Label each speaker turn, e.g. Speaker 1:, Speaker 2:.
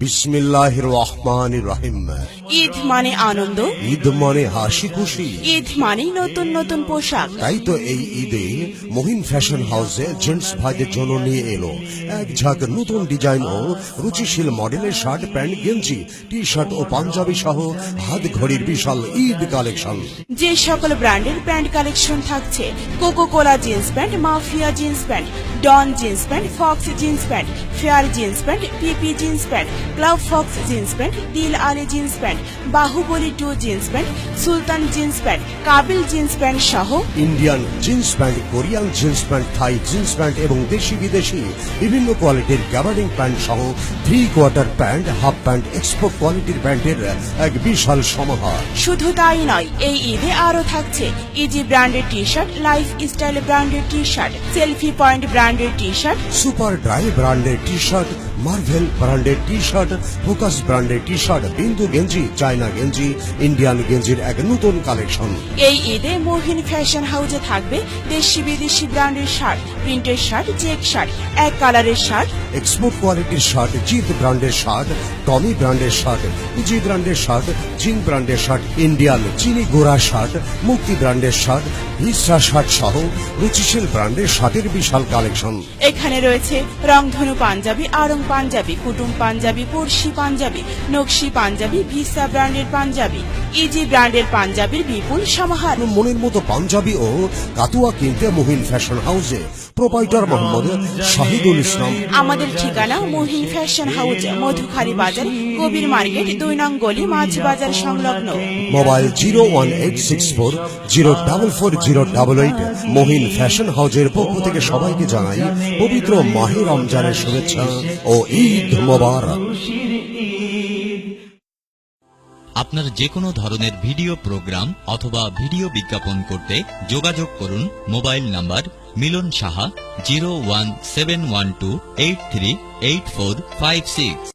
Speaker 1: বিসমিল্লাহ রহমান রহিম
Speaker 2: ঈদ মানে আনন্দ।
Speaker 1: ঈদ মানে হাসি খুশি
Speaker 2: ঈদ মানে নতুন নতুন পোশাক।
Speaker 1: তাই তো এই ঈদে মহিন ফ্যাশন হাউসে জেন্টস ভাইদের জন্য নিয়ে এলো এক ঝাঁক নতুন ডিজাইন ও রুচিশীল মডেলের শার্ট প্যান্ট গেঞ্জি টি শার্ট ও পাঞ্জাবি সহ হাত ঘড়ির বিশাল ঈদ কালেকশন।
Speaker 2: যে সকল ব্র্যান্ডের প্যান্ট কালেকশন থাকছে Coca Cola jeans pant mafia jeans pant don jeans pant fox jeans pant fair jeans pant PP jeans pant club fox jeans pant দিল আলে jeans pant Baahubali two jeans pant Sultan jeans pant Kaabil jeans pant সহ
Speaker 1: Indian jeans pant Korean jeans pant Thai jeans pant এবং দেশি বিদেশি বিভিন্ন কোয়ালিটির gabardine pant সহ three quarter pant half pant export কোয়ালিটির প্যান্টের এক বিশাল সমাহার
Speaker 2: শুধু তাই নয় এই ঈদে আরও থাকছে। ইজি ব্র্যান্ডের টি শার্ট লাইফ স্টাইল ব্র্যান্ডের টি শার্ট সেলফি পয়েন্ট ব্র্যান্ডের টি শার্ট
Speaker 1: সুপার ড্রাই ব্র্যান্ডের টি শার্ট মার্ভেল ব্র্যান্ডের টি শার্ট ফোকাস ব্র্যান্ডের টি শার্ট বিন্দু গেঞ্জি চায়না গেঞ্জি ইন্ডিয়ান গেঞ্জির এক নতুন কালেকশন
Speaker 2: এই ঈদে মোহিন ফ্যাশন হাউসে থাকবে দেশি বিদেশি ব্র্যান্ডের শার্ট প্রিন্টের শার্ট চেক শার্ট এক কালারের শার্ট
Speaker 1: এক্সপোর্ট কোয়ালিটির শার্ট জিত ব্র্যান্ডের শার্ট টমি ব্র্যান্ডের শার্ট জি ব্র্যান্ডের শার্ট জিন ব্র্যান্ডের শার্ট ইন্ডিয়ান চিনি গোড়া শার্ট মুক্তি ব্র্যান্ডের শার্ট ভিসরা শার্ট সহ রুচিশীল ব্র্যান্ডের শার্টের বিশাল কালেকশন।
Speaker 2: এখানে রয়েছে রংধনু পাঞ্জাবি আরং পাঞ্জাবি কুটুম পাঞ্জাবি পড়শি পাঞ্জাবি নকশি পাঞ্জাবি ভিসা ব্র্যান্ডের পাঞ্জাবি। ইজি ব্র্যান্ডের পাঞ্জাবির বিপুল সমাহার।
Speaker 1: মনের মতো পাঞ্জাবি ও কাতুয়া কিনতে মহিন ফ্যাশন হাউসে প্রোপাইটার মোহাম্মদ শাহিদুল ইসলাম।
Speaker 2: আমাদের ঠিকানা মহিন ফ্যাশন হাউস মধুখালী বাজার কবির মার্কেট দুই নং গলি মাছ বাজার সংলগ্ন।
Speaker 1: Mobile zero one eight six four zero double four zero double eight. Mohin fashion হাউজের পক্ষ থেকে সবাইকে জানাই পবিত্র মাহে রমজানের শুভেচ্ছা ও ঈদ মোবারক।
Speaker 3: আপনার যে কোনো ধরনের ভিডিও প্রোগ্রাম অথবা ভিডিও বিজ্ঞাপন করতে যোগাযোগ করুন mobile number Milan Saha zero one seven one two eight three eight four five six.